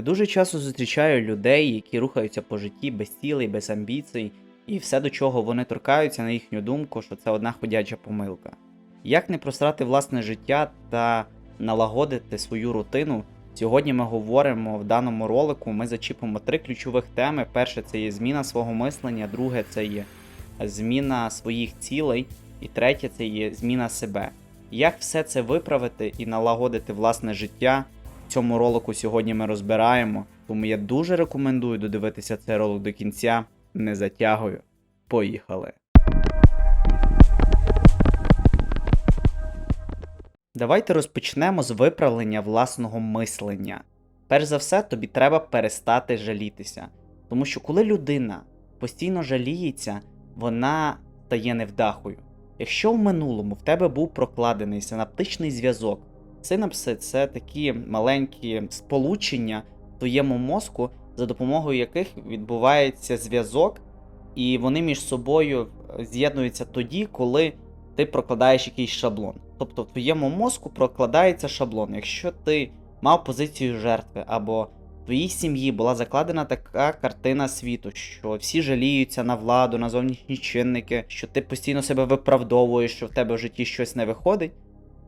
Я дуже часто зустрічаю людей, які рухаються по житті без цілей, без амбіцій, і все, до чого вони торкаються, на їхню думку, що це одна ходяча помилка. Як не просрати власне життя та налагодити свою рутину? Сьогодні ми говоримо в даному ролику. Ми зачіпимо три ключових теми. Перше це є зміна свого мислення, друге це є зміна своїх цілей, і третє це є зміна себе. Як все це виправити і налагодити власне життя? Цьому ролику сьогодні ми розбираємо, тому я дуже рекомендую додивитися цей ролик до кінця. Не затягую. Поїхали. Давайте розпочнемо з виправлення власного мислення. Перш за все, тобі треба перестати жалітися. Тому що коли людина постійно жаліється, вона стає невдахою. Якщо в минулому в тебе був прокладений синаптичний зв'язок, синапси це такі маленькі сполучення в твоєму мозку, за допомогою яких відбувається зв'язок, і вони між собою з'єднуються тоді, коли ти прокладаєш якийсь шаблон. Тобто в твоєму мозку прокладається шаблон. Якщо ти мав позицію жертви, або в твоїй сім'ї була закладена така картина світу, що всі жаліються на владу, на зовнішні чинники, що ти постійно себе виправдовуєш, що в тебе в житті щось не виходить,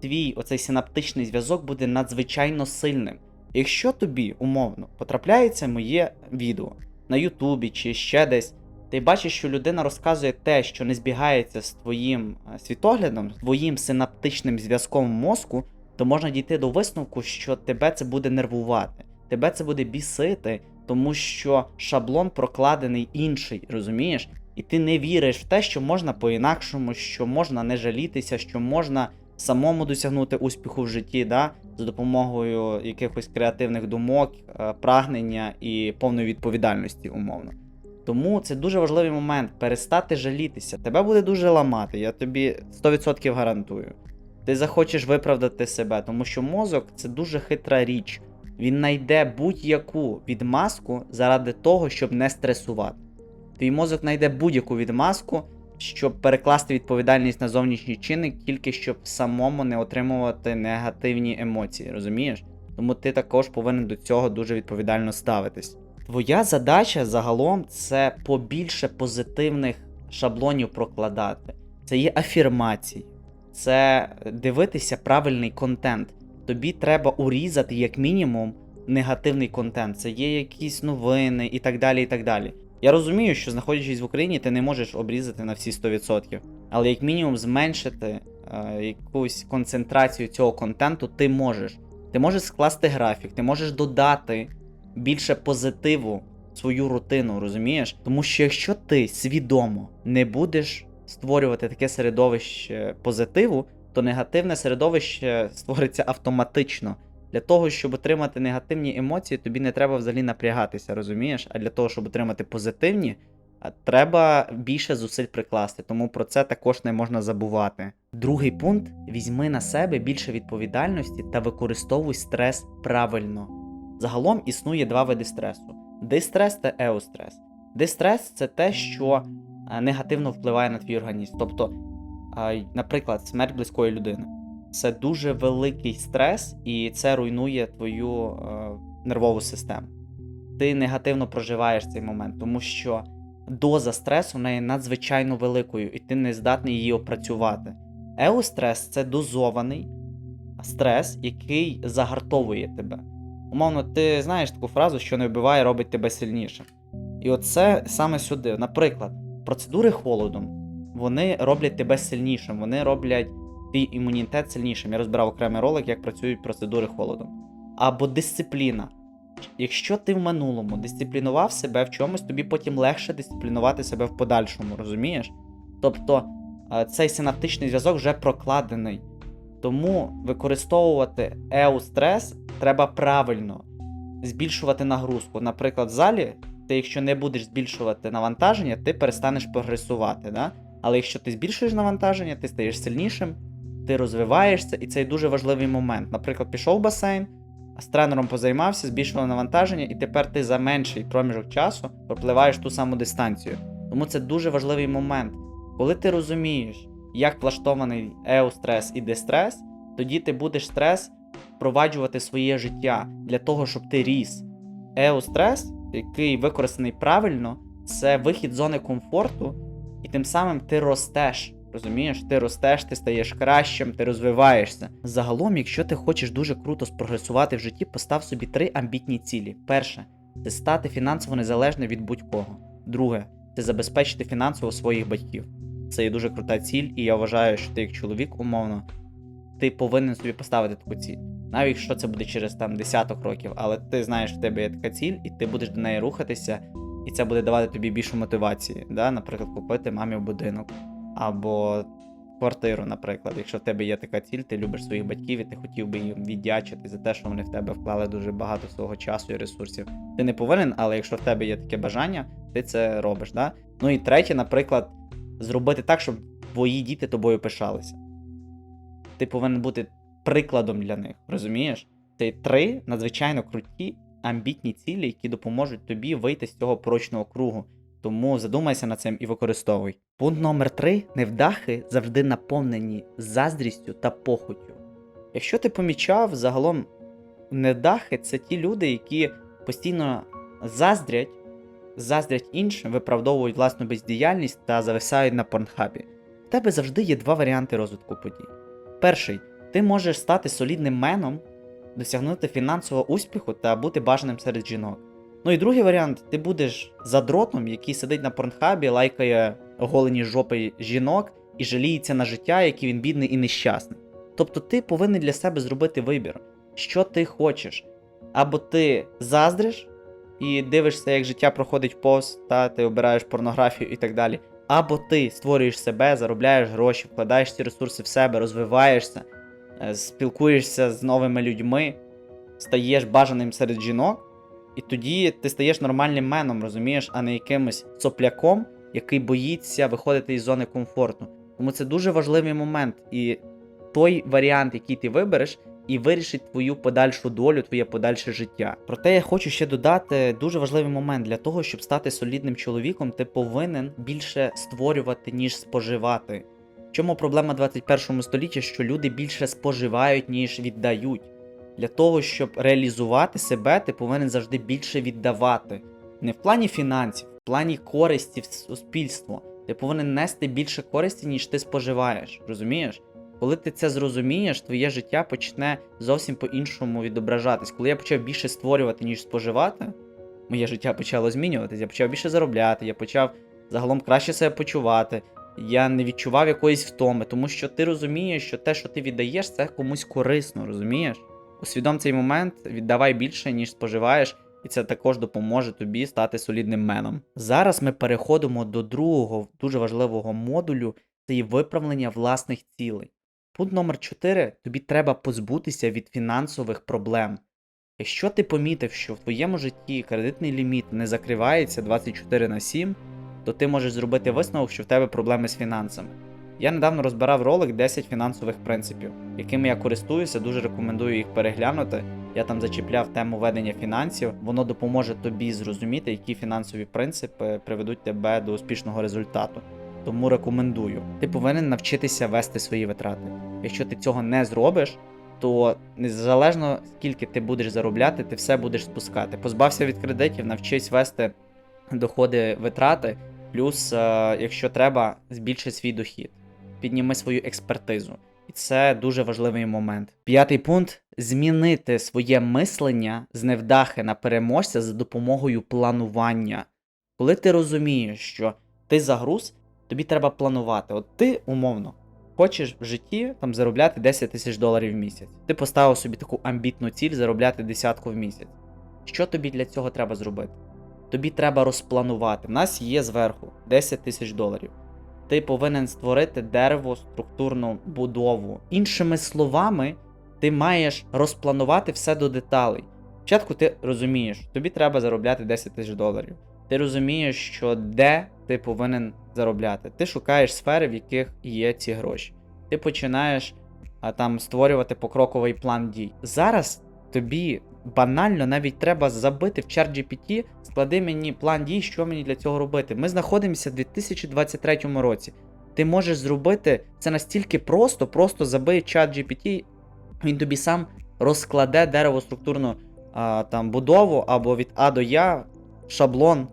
твій оцей синаптичний зв'язок буде надзвичайно сильним. Якщо тобі умовно потрапляється моє відео на Ютубі чи ще десь, ти бачиш, що людина розказує те, що не збігається з твоїм е, світоглядом, твоїм синаптичним зв'язком мозку, то можна дійти до висновку, що тебе це буде нервувати, тебе це буде бісити, тому що шаблон прокладений інший, розумієш? І ти не віриш в те, що можна по-інакшому, що можна не жалітися, що можна самому досягнути успіху в житті, да? за допомогою якихось креативних думок, е, прагнення і повної відповідальності, умовно. Тому це дуже важливий момент перестати жалітися. Тебе буде дуже ламати, я тобі 100% гарантую. Ти захочеш виправдати себе, тому що мозок це дуже хитра річ. Він знайде будь-яку відмазку заради того, щоб не стресувати. Твій мозок знайде будь-яку відмазку, щоб перекласти відповідальність на зовнішній чинник, тільки щоб самому не отримувати негативні емоції, розумієш? Тому ти також повинен до цього дуже відповідально ставитись. Твоя задача загалом це побільше позитивних шаблонів прокладати. Це є афірмації, це дивитися правильний контент. Тобі треба урізати, як мінімум, негативний контент. Це є якісь новини і так далі. і так далі. Я розумію, що знаходячись в Україні, ти не можеш обрізати на всі 100%, але як мінімум зменшити е, якусь концентрацію цього контенту ти можеш. Ти можеш скласти графік, ти можеш додати більше позитиву в свою рутину, розумієш? Тому що якщо ти свідомо не будеш створювати таке середовище позитиву, то негативне середовище створиться автоматично. Для того, щоб отримати негативні емоції, тобі не треба взагалі напрягатися, розумієш? А для того, щоб отримати позитивні, треба більше зусиль прикласти, тому про це також не можна забувати. Другий пункт: візьми на себе більше відповідальності та використовуй стрес правильно. Загалом існує два види стресу: дистрес та еустрес. Дистрес це те, що негативно впливає на твій організм. Тобто, наприклад, смерть близької людини. Це дуже великий стрес, і це руйнує твою е, нервову систему. Ти негативно проживаєш цей момент, тому що доза стресу в неї надзвичайно великою, і ти не здатний її опрацювати. Еустрес це дозований стрес, який загартовує тебе. Умовно, ти знаєш таку фразу, що не вбиває, робить тебе сильнішим. І оце саме сюди. Наприклад, процедури холодом вони роблять тебе сильнішим, вони роблять твій імунітет сильнішим. Я розбирав окремий ролик, як працюють процедури холодом. Або дисципліна. Якщо ти в минулому дисциплінував себе в чомусь, тобі потім легше дисциплінувати себе в подальшому, розумієш? Тобто е, цей синаптичний зв'язок вже прокладений. Тому використовувати еустрес треба правильно збільшувати нагрузку. Наприклад, в залі, ти, якщо не будеш збільшувати навантаження, ти перестанеш прогресувати. Да? Але якщо ти збільшуєш навантаження, ти стаєш сильнішим, ти розвиваєшся, і це дуже важливий момент. Наприклад, пішов в басейн, з тренером позаймався, збільшував навантаження, і тепер ти за менший проміжок часу пропливаєш ту саму дистанцію. Тому це дуже важливий момент. Коли ти розумієш, як влаштований еустрес і дистрес, тоді ти будеш стрес впроваджувати своє життя для того, щоб ти ріс. Еустрес, який використаний правильно, це вихід з зони комфорту, і тим самим ти ростеш. Розумієш, ти ростеш, ти стаєш кращим, ти розвиваєшся. Загалом, якщо ти хочеш дуже круто спрогресувати в житті, постав собі три амбітні цілі. Перше це стати фінансово незалежним від будь-кого. Друге це забезпечити фінансово своїх батьків. Це є дуже крута ціль, і я вважаю, що ти як чоловік, умовно, ти повинен собі поставити таку ціль. Навіть якщо це буде через там десяток років, але ти знаєш, в тебе є така ціль, і ти будеш до неї рухатися, і це буде давати тобі більше мотивації. Да? Наприклад, купити мамі будинок або квартиру, наприклад. Якщо в тебе є така ціль, ти любиш своїх батьків і ти хотів би їм віддячити за те, що вони в тебе вклали дуже багато свого часу і ресурсів. Ти не повинен, але якщо в тебе є таке бажання, ти це робиш. Да? Ну і третє, наприклад, зробити так, щоб твої діти тобою пишалися. Ти повинен бути прикладом для них, розумієш? Це три надзвичайно круті, амбітні цілі, які допоможуть тобі вийти з цього порочного кругу. Тому задумайся над цим і використовуй. Пункт номер 3 невдахи завжди наповнені заздрістю та похотю. Якщо ти помічав, загалом невдахи це ті люди, які постійно заздрять, заздрять іншим, виправдовують власну бездіяльність та зависають на порнхабі. В тебе завжди є два варіанти розвитку подій. Перший, ти можеш стати солідним меном, досягнути фінансового успіху та бути бажаним серед жінок. Ну і другий варіант, ти будеш задротом, який сидить на порнхабі, лайкає оголені жопи жінок і жаліється на життя, який він бідний і нещасний. Тобто ти повинен для себе зробити вибір, що ти хочеш. Або ти заздриш і дивишся, як життя проходить повз, та ти обираєш порнографію і так далі. Або ти створюєш себе, заробляєш гроші, вкладаєш ці ресурси в себе, розвиваєшся, е, спілкуєшся з новими людьми, стаєш бажаним серед жінок. І тоді ти стаєш нормальним меном, розумієш, а не якимось сопляком, який боїться виходити із зони комфорту. Тому це дуже важливий момент. І той варіант, який ти вибереш, і вирішить твою подальшу долю, твоє подальше життя. Проте я хочу ще додати дуже важливий момент для того, щоб стати солідним чоловіком, ти повинен більше створювати, ніж споживати. В чому проблема 21 століття, що люди більше споживають, ніж віддають. Для того, щоб реалізувати себе, ти повинен завжди більше віддавати. Не в плані фінансів, в плані користі в суспільство. Ти повинен нести більше користі, ніж ти споживаєш. Розумієш? Коли ти це зрозумієш, твоє життя почне зовсім по-іншому відображатись. Коли я почав більше створювати, ніж споживати, моє життя почало змінюватися. Я почав більше заробляти, я почав загалом краще себе почувати. Я не відчував якоїсь втоми, тому що ти розумієш, що те, що ти віддаєш, це комусь корисно, розумієш? Усвідом цей момент, віддавай більше, ніж споживаєш, і це також допоможе тобі стати солідним меном. Зараз ми переходимо до другого дуже важливого модулю це є виправлення власних цілей. Пункт номер 4 тобі треба позбутися від фінансових проблем. Якщо ти помітив, що в твоєму житті кредитний ліміт не закривається 24 на 7, то ти можеш зробити висновок, що в тебе проблеми з фінансами. Я недавно розбирав ролик 10 фінансових принципів, якими я користуюся, дуже рекомендую їх переглянути. Я там зачіпляв тему ведення фінансів, воно допоможе тобі зрозуміти, які фінансові принципи приведуть тебе до успішного результату. Тому рекомендую. Ти повинен навчитися вести свої витрати. Якщо ти цього не зробиш, то незалежно скільки ти будеш заробляти, ти все будеш спускати. Позбався від кредитів, навчись вести доходи витрати, плюс, е, якщо треба, збільши свій дохід підніми свою експертизу. І це дуже важливий момент. П'ятий пункт змінити своє мислення з невдахи на переможця за допомогою планування. Коли ти розумієш, що ти загруз, тобі треба планувати. От ти умовно хочеш в житті там заробляти 10 тисяч доларів в місяць. Ти поставив собі таку амбітну ціль заробляти десятку в місяць. Що тобі для цього треба зробити? Тобі треба розпланувати. В нас є зверху 10 тисяч доларів ти повинен створити дерево, структурну будову. Іншими словами, ти маєш розпланувати все до деталей. Спочатку ти розумієш, тобі треба заробляти 10 тисяч доларів. Ти розумієш, що де ти повинен заробляти. Ти шукаєш сфери, в яких є ці гроші. Ти починаєш а, там створювати покроковий план дій. Зараз тобі банально навіть треба забити в чат GPT, склади мені план дій, що мені для цього робити. Ми знаходимося в 2023 році. Ти можеш зробити це настільки просто, просто забий чат GPT, він тобі сам розкладе дерево структурну а, там будову або від А до Я, шаблон,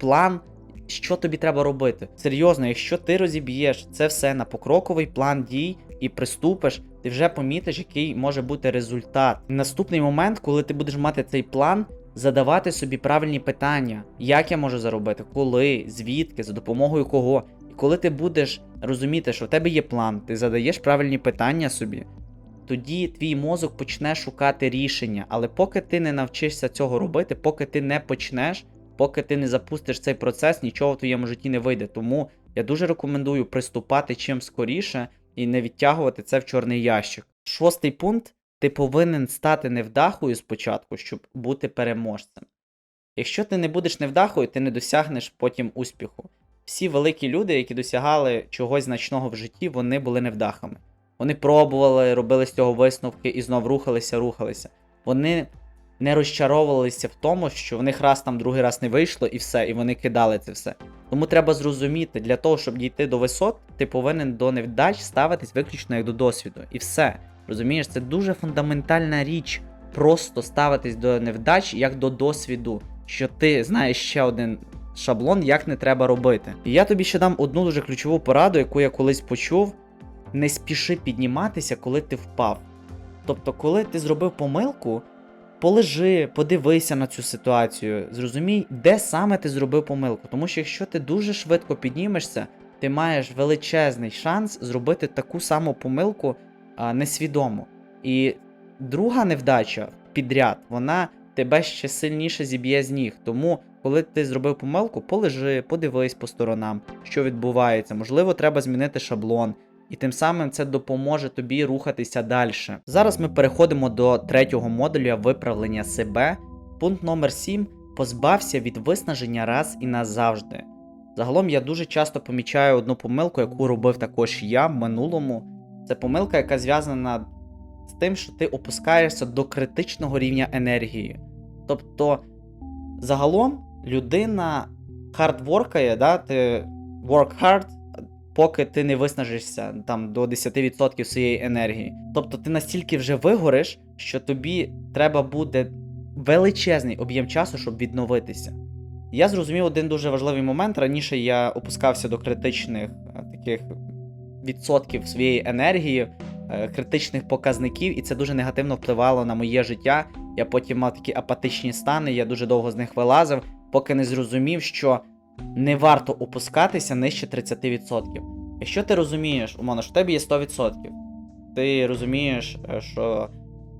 план, що тобі треба робити. Серйозно, якщо ти розіб'єш це все на покроковий план дій і приступиш, ти вже помітиш, який може бути результат. Наступний момент, коли ти будеш мати цей план, задавати собі правильні питання, як я можу заробити, коли, звідки, за допомогою кого. І коли ти будеш розуміти, що в тебе є план, ти задаєш правильні питання собі, тоді твій мозок почне шукати рішення. Але поки ти не навчишся цього робити, поки ти не почнеш, поки ти не запустиш цей процес, нічого в твоєму житті не вийде. Тому я дуже рекомендую приступати чим скоріше і не відтягувати це в чорний ящик. Шостий пункт: ти повинен стати невдахою спочатку, щоб бути переможцем. Якщо ти не будеш невдахою, ти не досягнеш потім успіху. Всі великі люди, які досягали чогось значного в житті, вони були невдахами. Вони пробували, робили з цього висновки і знов рухалися, рухалися. Вони не розчаровувалися в тому, що в них раз там другий раз не вийшло, і все, і вони кидали це все. Тому треба зрозуміти, для того, щоб дійти до висот, ти повинен до невдач ставитись виключно як до досвіду. І все. Розумієш, це дуже фундаментальна річ. Просто ставитись до невдач як до досвіду, що ти знаєш ще один шаблон, як не треба робити. І я тобі ще дам одну дуже ключову пораду, яку я колись почув: не спіши підніматися, коли ти впав. Тобто, коли ти зробив помилку, полежи, подивися на цю ситуацію, зрозумій, де саме ти зробив помилку. Тому що якщо ти дуже швидко піднімешся, ти маєш величезний шанс зробити таку саму помилку а, несвідомо. І друга невдача підряд, вона тебе ще сильніше зіб'є з ніг. Тому, коли ти зробив помилку, полежи, подивись по сторонам, що відбувається. Можливо, треба змінити шаблон. І тим самим це допоможе тобі рухатися далі. Зараз ми переходимо до третього модуля виправлення себе. Пункт номер 7 позбався від виснаження раз і назавжди. Загалом я дуже часто помічаю одну помилку, яку робив також я в минулому. Це помилка, яка зв'язана з тим, що ти опускаєшся до критичного рівня енергії. Тобто, загалом людина хардворкає, да, ти work hard, поки ти не виснажишся там до 10% своєї енергії. Тобто ти настільки вже вигориш, що тобі треба буде величезний об'єм часу, щоб відновитися. Я зрозумів один дуже важливий момент. Раніше я опускався до критичних е, таких відсотків своєї енергії, е, критичних показників, і це дуже негативно впливало на моє життя. Я потім мав такі апатичні стани, я дуже довго з них вилазив, поки не зрозумів, що не варто опускатися нижче 30%. Якщо ти розумієш, умовно, що в тебе є 100%, ти розумієш, е, що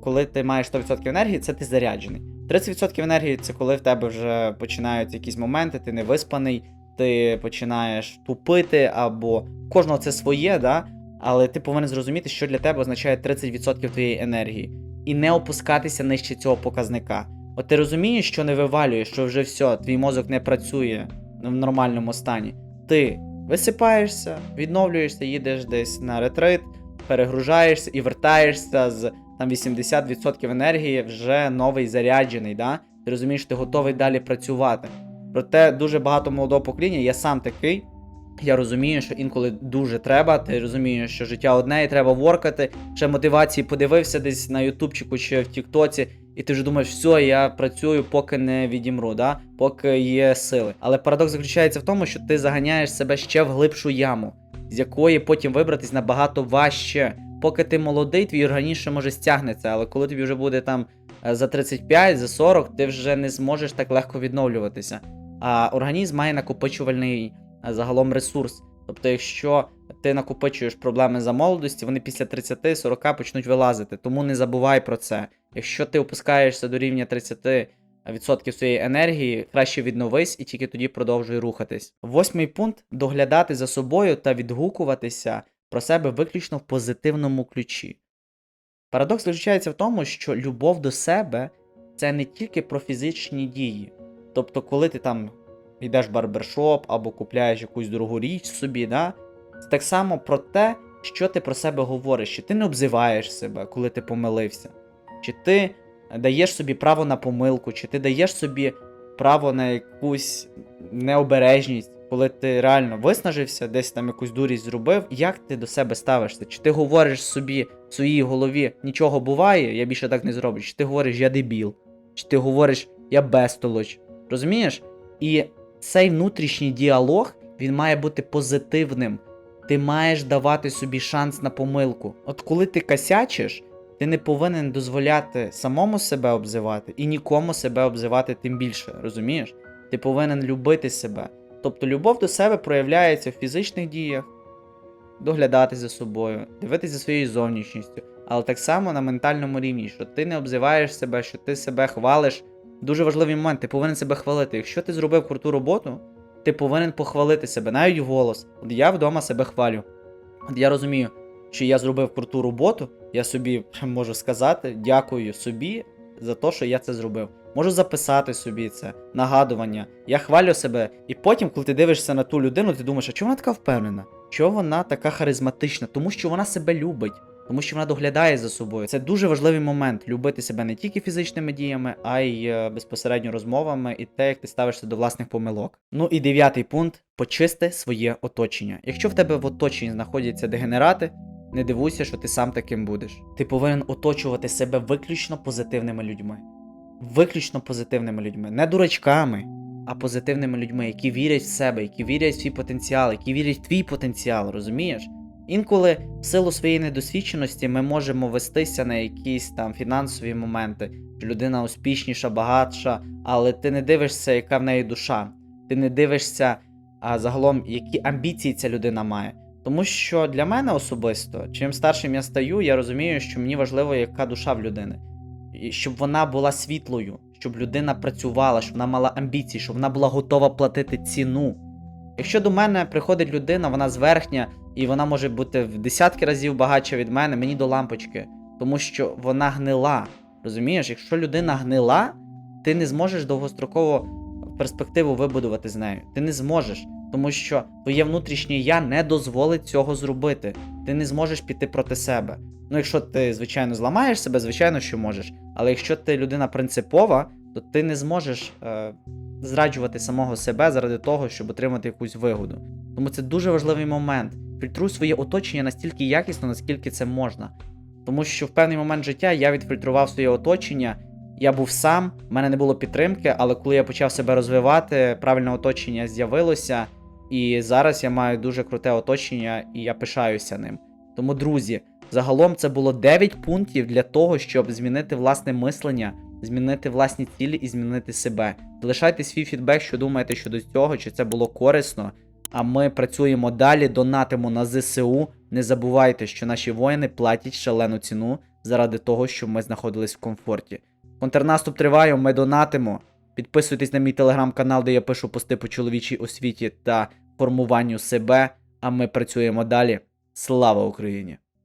коли ти маєш 100% енергії, це ти заряджений. 30% енергії це коли в тебе вже починаються якісь моменти, ти не виспаний, ти починаєш тупити, або кожного це своє, да? але ти повинен зрозуміти, що для тебе означає 30% твоєї енергії, і не опускатися нижче цього показника. От ти розумієш, що не вивалюєш, що вже все, твій мозок не працює в нормальному стані. Ти висипаєшся, відновлюєшся, їдеш десь на ретрит, перегружаєшся і вертаєшся з там 80% енергії вже новий заряджений. Да? Ти розумієш, ти готовий далі працювати. Проте дуже багато молодого покоління, я сам такий. Я розумію, що інколи дуже треба. Ти розумієш, що життя одне і треба воркати. Ще мотивації подивився десь на Ютубчику чи в Тіктоці, і ти вже думаєш, все, я працюю, поки не відімру, да? поки є сили. Але парадокс заключається в тому, що ти заганяєш себе ще в глибшу яму, з якої потім вибратись набагато важче. Поки ти молодий, твій організм ще може стягнеться, але коли тобі вже буде там е, за 35, за 40, ти вже не зможеш так легко відновлюватися. А організм має накопичувальний е, загалом ресурс. Тобто, якщо ти накопичуєш проблеми за молодості, вони після 30-40 почнуть вилазити. Тому не забувай про це. Якщо ти опускаєшся до рівня 30% своєї енергії, краще відновись і тільки тоді продовжуй рухатись. Восьмий пункт доглядати за собою та відгукуватися про себе виключно в позитивному ключі. Парадокс заключається в тому, що любов до себе це не тільки про фізичні дії. Тобто, коли ти там йдеш в барбершоп або купляєш якусь дорогу річ собі, да? це так само про те, що ти про себе говориш, чи ти не обзиваєш себе, коли ти помилився, чи ти даєш собі право на помилку, чи ти даєш собі право на якусь необережність, коли ти реально виснажився, десь там якусь дурість зробив, як ти до себе ставишся? Чи ти говориш собі в своїй голові нічого буває, я більше так не зроблю, чи ти говориш я дебіл. чи ти говориш я безтолоч. Розумієш? І цей внутрішній діалог він має бути позитивним. Ти маєш давати собі шанс на помилку. От коли ти косячиш, ти не повинен дозволяти самому себе обзивати і нікому себе обзивати тим більше, розумієш? Ти повинен любити себе. Тобто любов до себе проявляється в фізичних діях, доглядати за собою, дивитися за своєю зовнішністю, але так само на ментальному рівні, що ти не обзиваєш себе, що ти себе хвалиш. Дуже важливий момент, ти повинен себе хвалити. Якщо ти зробив круту роботу, ти повинен похвалити себе, навіть голос. От я вдома себе хвалю. От я розумію, що я зробив круту роботу, я собі можу сказати дякую собі за те, що я це зробив. Можу записати собі це, нагадування. Я хвалю себе, і потім, коли ти дивишся на ту людину, ти думаєш, а чому вона така впевнена? Чого вона така харизматична? Тому що вона себе любить, тому що вона доглядає за собою. Це дуже важливий момент любити себе не тільки фізичними діями, а й е, безпосередньо розмовами і те, як ти ставишся до власних помилок. Ну і дев'ятий пункт почисти своє оточення. Якщо в тебе в оточенні знаходяться дегенерати, не дивуйся, що ти сам таким будеш. Ти повинен оточувати себе виключно позитивними людьми. Виключно позитивними людьми, не дурачками, а позитивними людьми, які вірять в себе, які вірять в свій потенціал, які вірять в твій потенціал, розумієш? Інколи в силу своєї недосвідченості ми можемо вестися на якісь там фінансові моменти, що людина успішніша, багатша, але ти не дивишся, яка в неї душа. Ти не дивишся а загалом, які амбіції ця людина має. Тому що для мене особисто, чим старшим я стаю, я розумію, що мені важливо, яка душа в людини. І щоб вона була світлою, щоб людина працювала, щоб вона мала амбіції, щоб вона була готова платити ціну. Якщо до мене приходить людина, вона зверхня, і вона може бути в десятки разів багатша від мене, мені до лампочки, тому що вона гнила. Розумієш, якщо людина гнила, ти не зможеш довгостроково перспективу вибудувати з нею. Ти не зможеш, тому що твоє внутрішнє я не дозволить цього зробити. Ти не зможеш піти проти себе. Ну, якщо ти, звичайно, зламаєш себе, звичайно, що можеш. Але якщо ти людина принципова, то ти не зможеш е, зраджувати самого себе заради того, щоб отримати якусь вигоду. Тому це дуже важливий момент. Фільтруй своє оточення настільки якісно, наскільки це можна. Тому що в певний момент життя я відфільтрував своє оточення. Я був сам, в мене не було підтримки, але коли я почав себе розвивати, правильне оточення з'явилося, і зараз я маю дуже круте оточення, і я пишаюся ним. Тому, друзі, загалом це було 9 пунктів для того, щоб змінити власне мислення, змінити власні цілі і змінити себе. Залишайте свій фідбек, що думаєте щодо цього, чи це було корисно. А ми працюємо далі, донатимо на ЗСУ. Не забувайте, що наші воїни платять шалену ціну заради того, щоб ми знаходились в комфорті. Контрнаступ триває, ми донатимо. Підписуйтесь на мій телеграм-канал, де я пишу пости по чоловічій освіті та формуванню себе. А ми працюємо далі. Слава Україні!